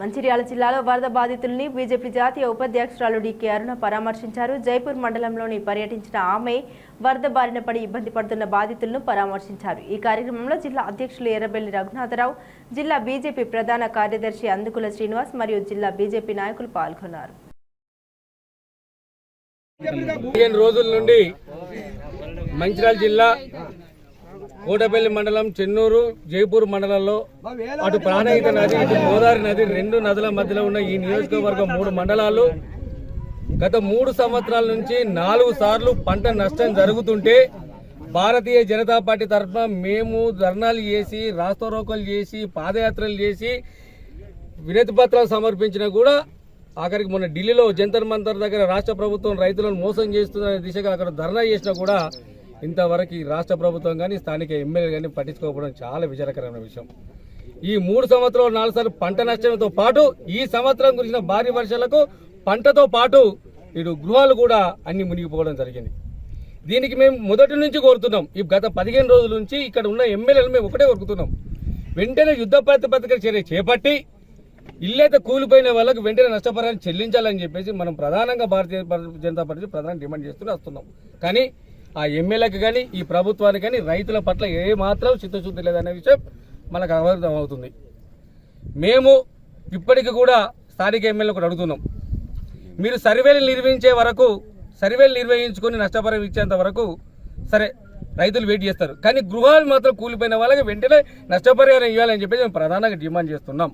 మంచిర్యాల జిల్లాలో వరద బాధితుల్ని బీజేపీ జాతీయ ఉపాధ్యక్షురాలు డికే అరుణ పరామర్శించారు. జైపూర్ మండలంలోని పర్యటించిన ఆమె వరద బారిన పడి ఇబ్బంది పడుతున్న బాధితులను పరామర్శించారు. ఈ కార్యక్రమంలో జిల్లా అధ్యక్షులు ఎర్రబెల్లి రఘునాథరావు జిల్లా బీజేపీ ప్రధాన కార్యదర్శి అందుకుల శ్రీనివాస్ మరియు జిల్లా బీజేపీ నాయకులు పాల్గొన్నారు. రోజుల నుండి మంచిర్యాల జిల్లా కోటపల్లి మండలం చెన్నూరు జైపూర్ మండలంలో అటు ప్రాణహిత నది ఇటు గోదావరి నది రెండు నదుల మధ్యలో ఉన్న ఈ నియోజకవర్గం మూడు మండలాలు. గత మూడు సంవత్సరాల నుంచి నాలుగు సార్లు పంట నష్టం జరుగుతుంటే భారతీయ జనతా పార్టీ తరఫున మేము ధర్నాలు చేసి రాస్తారోకలు చేసి పాదయాత్రలు చేసి వినతి పత్రాలు సమర్పించినా కూడా ఆఖరికి మొన్న ఢిల్లీలో జంతర్ మంతర్ దగ్గర రాష్ట్ర ప్రభుత్వం రైతులను మోసం చేస్తున్న దిశగా అక్కడ ధర్నా చేసినా కూడా ఇంతవరకు ఈ రాష్ట్ర ప్రభుత్వం కానీ స్థానిక ఎమ్మెల్యే కానీ పట్టించుకోకపోవడం చాలా విచారకరమైన విషయం. ఈ మూడు సంవత్సరాలు నాలుగు సార్లు పంట నష్టంతో పాటు ఈ సంవత్సరం కురిసిన భారీ వర్షాలకు పంటతో పాటు ఇటు గృహాలు కూడా అన్ని మునిగిపోవడం జరిగింది. దీనికి మేము మొదటి నుంచి కోరుతున్నాం. ఈ గత పదిహేను రోజుల నుంచి ఇక్కడ ఉన్న ఎమ్మెల్యేలు మేము ఒకటే కోరుకుతున్నాం వెంటనే యుద్ధ ప్రాతిపదిక చర్య చేపట్టి ఇల్లైతే కూలిపోయిన వాళ్ళకి వెంటనే నష్టపరిహారం చెల్లించాలని చెప్పేసి మనం ప్రధానంగా భారతీయ జనతా పార్టీ ప్రధాన డిమాండ్ చేస్తూనే వస్తున్నాం. కానీ ఆ ఎమ్మెల్యేకి కానీ ఈ ప్రభుత్వానికి కానీ రైతుల పట్ల ఏమాత్రం చిత్తశుద్ధి లేదనే విషయం మనకు అవర్థం అవుతుంది. మేము ఇప్పటికి కూడా స్థానిక ఎమ్మెల్యే కూడా అడుగుతున్నాం. మీరు సర్వేలు నిర్వహించే వరకు సర్వేలు నిర్వహించుకొని నష్టపరం ఇచ్చేంత వరకు సరే రైతులు వెయిట్ చేస్తారు. కానీ గృహాలు మాత్రం కూలిపోయిన వాళ్ళకి వెంటనే నష్టపరిహారం ఇవ్వాలని చెప్పేసి మేము ప్రధానంగా డిమాండ్ చేస్తున్నాం.